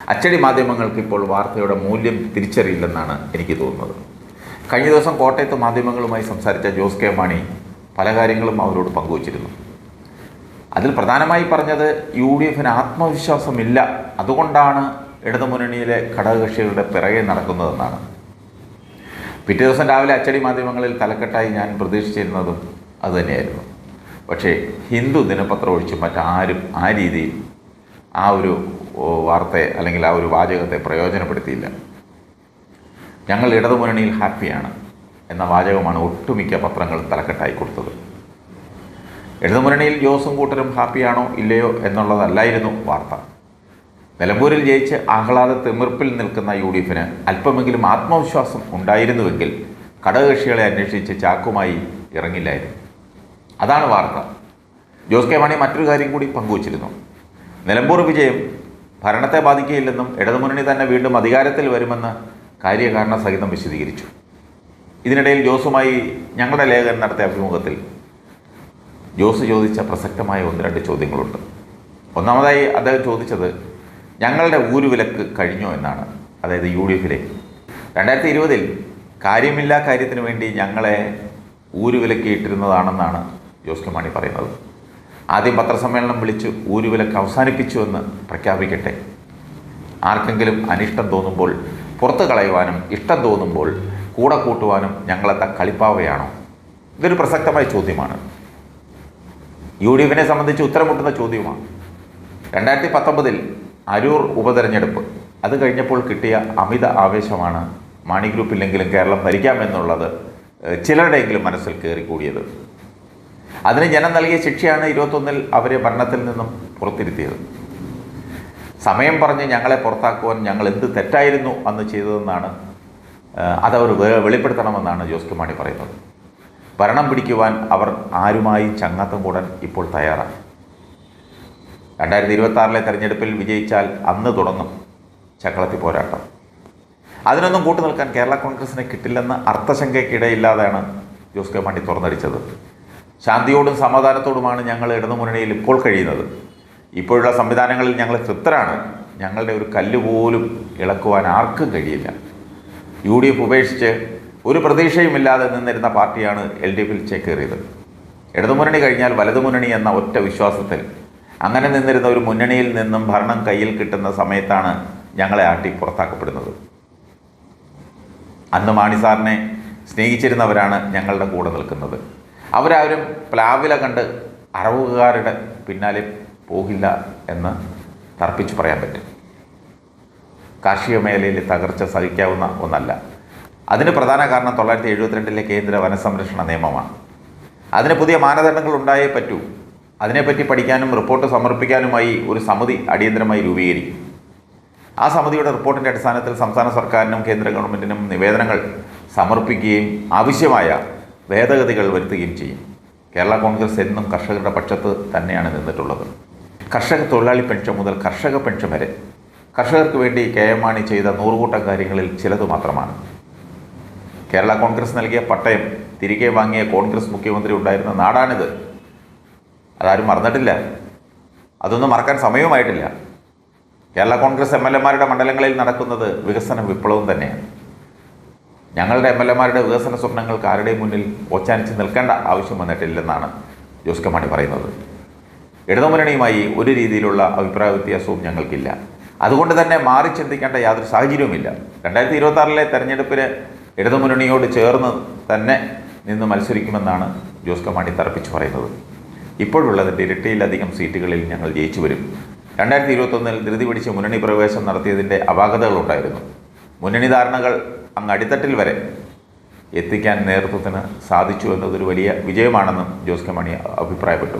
അച്ചടി മാധ്യമങ്ങൾക്ക് ഇപ്പോൾ വാർത്തയുടെ മൂല്യം തിരിച്ചറിയില്ലെന്നാണ് എനിക്ക് തോന്നുന്നത്. കഴിഞ്ഞ ദിവസം കോട്ടയത്ത് മാധ്യമങ്ങളുമായി സംസാരിച്ച ജോസ് കെ മാണി പല കാര്യങ്ങളും അവരോട് പങ്കുവച്ചിരുന്നു. അതിൽ പ്രധാനമായി പറഞ്ഞത് യു ഡി എഫിന് ആത്മവിശ്വാസമില്ല. അതുകൊണ്ടാണ് ഇടതുമുന്നണിയിലെ ഘടകകക്ഷികളുടെ പിറകെ നടക്കുന്നതെന്നാണ്. പിറ്റേ ദിവസം രാവിലെ അച്ചടി മാധ്യമങ്ങളിൽ തലക്കെട്ടായി ഞാൻ പ്രതീക്ഷിച്ചിരുന്നതും അതുതന്നെയായിരുന്നു പക്ഷേ ഹിന്ദു ദിനപത്രം ഒഴിച്ച് മറ്റാരും ആ രീതിയിൽ ആ ഒരു വാർത്തയെ അല്ലെങ്കിൽ ആ ഒരു വാചകത്തെ പ്രയോജനപ്പെടുത്തിയില്ല. ഞങ്ങൾ ഇടതുമുന്നണിയിൽ ഹാപ്പിയാണ് എന്ന വാചകമാണ് ഒട്ടുമിക്ക പത്രങ്ങളും തലക്കെട്ടായി കൊടുത്തത്. ഇടതുമുന്നണിയിൽ ജോസും കൂട്ടരും ഹാപ്പിയാണോ ഇല്ലയോ എന്നുള്ളതല്ലായിരുന്നു വാർത്ത. നിലമ്പൂരിൽ ജയിച്ച് ആഹ്ലാദ തിമിർപ്പിൽ നിൽക്കുന്ന യു ഡി എഫിന് അല്പമെങ്കിലും ആത്മവിശ്വാസം ഉണ്ടായിരുന്നുവെങ്കിൽ ഘടകകക്ഷികളെ അന്വേഷിച്ച് ചാക്കുമായി ഇറങ്ങില്ലായിരുന്നു. അതാണ് വാർത്ത. ജോസ് കെ മാണി മറ്റൊരു കാര്യം കൂടി പങ്കുവച്ചിരുന്നു. നിലമ്പൂർ വിജയം ഭരണത്തെ ബാധിക്കുകയില്ലെന്നും ഇടതുമുന്നണി തന്നെ വീണ്ടും അധികാരത്തിൽ വരുമെന്ന് കാര്യകാരണ സഹിതം വിശദീകരിച്ചു. ഇതിനിടയിൽ ജോസുമായി ഞങ്ങളുടെ ലേഖകൻ നടത്തിയ അഭിമുഖത്തിൽ ജോസ് ചോദിച്ച പ്രസക്തമായ ഒന്ന് രണ്ട് ചോദ്യങ്ങളുണ്ട്. ഒന്നാമതായി അദ്ദേഹം ചോദിച്ചത് ഞങ്ങളുടെ ഊരുവിലക്ക് കഴിഞ്ഞോ എന്നാണ്. അതായത് യു ഡി എഫിലെ രണ്ടായിരത്തി ഇരുപതിൽ കാര്യമില്ലാ കാര്യത്തിന് വേണ്ടി ഞങ്ങളെ ഊരുവിലക്കിയിട്ടിരുന്നതാണെന്നാണ് ജോസ് കെ മാണി പറയുന്നത്. ആദ്യം പത്രസമ്മേളനം വിളിച്ച് ഊരുവിലക്ക് അവസാനിപ്പിച്ചുവെന്ന് പ്രഖ്യാപിക്കട്ടെ. ആർക്കെങ്കിലും അനിഷ്ടം തോന്നുമ്പോൾ പുറത്തു കളയുവാനും ഇഷ്ടം തോന്നുമ്പോൾ കൂടെ കൂട്ടുവാനും ഞങ്ങളെത്ത കളിപ്പാവയാണോ? ഇതൊരു പ്രസക്തമായ ചോദ്യമാണ്. യു ഡി എഫിനെ സംബന്ധിച്ച് ഉത്തരം മുട്ടുന്ന ചോദ്യമാണ്. രണ്ടായിരത്തി പത്തൊമ്പതിൽ അരൂർ ഉപതെരഞ്ഞെടുപ്പ്. അത് കഴിഞ്ഞപ്പോൾ കിട്ടിയ അമിത ആവേശമാണ് മാണി ഗ്രൂപ്പില്ലെങ്കിലും കേരളം ഭരിക്കാമെന്നുള്ളത് ചിലരുടെയെങ്കിലും മനസ്സിൽ കയറിക്കൂടിയത്. അതിന് ജനം നൽകിയ ശിക്ഷയാണ് ഇരുപത്തൊന്നിൽ അവരെ ഭരണത്തിൽ നിന്നും പുറത്തിരുത്തിയത്. സമയം പറഞ്ഞ് ഞങ്ങളെ പുറത്താക്കുവാൻ ഞങ്ങൾ എന്ത് തെറ്റായിരുന്നു അന്ന് ചെയ്തതെന്നാണ് അതവർ വെളിപ്പെടുത്തണമെന്നാണ് ജോസ് കെ മാണി പറയുന്നത്. ഭരണം പിടിക്കുവാൻ അവർ ആരുമായി ചങ്ങാത്തം കൂടാൻ ഇപ്പോൾ തയ്യാറാണ്. രണ്ടായിരത്തി ഇരുപത്തി തെരഞ്ഞെടുപ്പിൽ വിജയിച്ചാൽ അന്ന് തുടങ്ങും ചക്കളത്തി പോരാട്ടം. അതിനൊന്നും കൂട്ടുനിൽക്കാൻ കേരള കോൺഗ്രസിനെ കിട്ടില്ലെന്ന അർത്ഥശങ്കയ്ക്കിടയില്ലാതെയാണ് ജോസ് കെ മാണി തുറന്നടിച്ചത്. ശാന്തിയോടും സമാധാനത്തോടുമാണ് ഞങ്ങൾ ഇടതുമുന്നണിയിൽ ഇപ്പോൾ കഴിയുന്നത്. ഇപ്പോഴുള്ള സംവിധാനങ്ങളിൽ ഞങ്ങൾ തൃപ്തരാണ്. ഞങ്ങളുടെ ഒരു കല്ല് പോലും ഇളക്കുവാൻ ആർക്കും കഴിയില്ല. യു ഡി എഫ് ഉപേക്ഷിച്ച് ഒരു പ്രതീക്ഷയുമില്ലാതെ നിന്നിരുന്ന പാർട്ടിയാണ് എൽ ഡി എഫിൽ ചേക്കേറിയത്. ഇടതുമുന്നണി കഴിഞ്ഞാൽ വലതുമുന്നണി എന്ന ഒറ്റ വിശ്വാസത്തിൽ അങ്ങനെ നിന്നിരുന്ന ഒരു മുന്നണിയിൽ നിന്നും ഭരണം കയ്യിൽ കിട്ടുന്ന സമയത്താണ് ഞങ്ങളെ ആട്ടി പുറത്താക്കപ്പെടുന്നത്. അന്ന് മാണി സാറിനെ സ്നേഹിച്ചിരുന്നവരാണ് ഞങ്ങളുടെ കൂടെ നിൽക്കുന്നത്. അവരാരും പ്ലാവില കണ്ട് അറവുകാരുടെ പിന്നാലെ പോകില്ല എന്ന് തർപ്പിച്ച് പറയാൻ പറ്റും. കാർഷിക മേഖലയിൽ തകർച്ച സഹിക്കാവുന്ന ഒന്നല്ല. അതിന് പ്രധാന കാരണം തൊള്ളായിരത്തി എഴുപത്തിരണ്ടിലെ കേന്ദ്ര വനസംരക്ഷണ നിയമമാണ്. അതിന് പുതിയ മാനദണ്ഡങ്ങൾ ഉണ്ടായേ പറ്റൂ. അതിനെപ്പറ്റി പഠിക്കാനും റിപ്പോർട്ട് സമർപ്പിക്കാനുമായി ഒരു സമിതി അടിയന്തരമായി രൂപീകരിക്കും. ആ സമിതിയുടെ റിപ്പോർട്ടിന്റെ അടിസ്ഥാനത്തിൽ സംസ്ഥാന സർക്കാരിനും കേന്ദ്ര ഗവൺമെന്റിനും നിവേദനങ്ങൾ സമർപ്പിക്കുകയും ആവശ്യമായ ഭേദഗതികൾ വരുത്തുകയും ചെയ്യും. കേരള കോൺഗ്രസ് എന്നും കർഷകരുടെ പക്ഷത്ത് തന്നെയാണ് നിന്നിട്ടുള്ളത്. കർഷക തൊഴിലാളി പെൻഷൻ മുതൽ കർഷക പെൻഷൻ വരെ. കർഷകർക്ക് വേണ്ടി കെ എം മാണി ചെയ്ത നൂറുകൂട്ടം കാര്യങ്ങളിൽ ചിലത് മാത്രമാണ്. കേരള കോൺഗ്രസ് നൽകിയ പട്ടയം തിരികെ വാങ്ങിയ കോൺഗ്രസ് മുഖ്യമന്ത്രി ഉണ്ടായിരുന്ന നാടാണിത്. അതാരും മറന്നിട്ടില്ല. അതൊന്നും മറക്കാൻ സമയവുമായിട്ടില്ല. കേരള കോൺഗ്രസ് എം എൽ എമാരുടെ മണ്ഡലങ്ങളിൽ നടക്കുന്നത് വികസന വിപ്ലവം തന്നെയാണ്. ഞങ്ങളുടെ എം എൽ എമാരുടെ വികസന സ്വപ്നങ്ങൾക്ക് ആരുടെയും മുന്നിൽ ഓച്ചാനിച്ച് നിൽക്കേണ്ട ആവശ്യം വന്നിട്ടില്ലെന്നാണ് ജോസ് കെ മാണി പറയുന്നത്. ഇടതുമുന്നണിയുമായി ഒരു രീതിയിലുള്ള അഭിപ്രായ വ്യത്യാസവും ഞങ്ങൾക്കില്ല. അതുകൊണ്ട് തന്നെ മാറി ചിന്തിക്കേണ്ട യാതൊരു സാഹചര്യവുമില്ല. രണ്ടായിരത്തി ഇരുപത്തി ആറിലെ തെരഞ്ഞെടുപ്പിന് ഇടതുമുന്നണിയോട് ചേർന്ന് തന്നെ നിന്ന് മത്സരിക്കുമെന്നാണ് ജോസ് കെ മാണി തറപ്പിച്ച് പറയുന്നത്. ഇപ്പോഴുള്ളതിന്റെ ഇരട്ടിയിലധികം സീറ്റുകളിൽ ഞങ്ങൾ ജയിച്ചു വരും രണ്ടായിരത്തി ഇരുപത്തൊന്നിൽ ധൃതി പിടിച്ച് മുന്നണി പ്രവേശം നടത്തിയതിന്റെ അപാകതകളുണ്ടായിരുന്നു. മുന്നണി ധാരണകൾ അങ്ങ് അടിത്തട്ടിൽ വരെ എത്തിക്കാൻ നേതൃത്വത്തിന് സാധിച്ചു എന്നതൊരു വലിയ വിജയമാണെന്നും ജോസ് കെ മാണി അഭിപ്രായപ്പെട്ടു.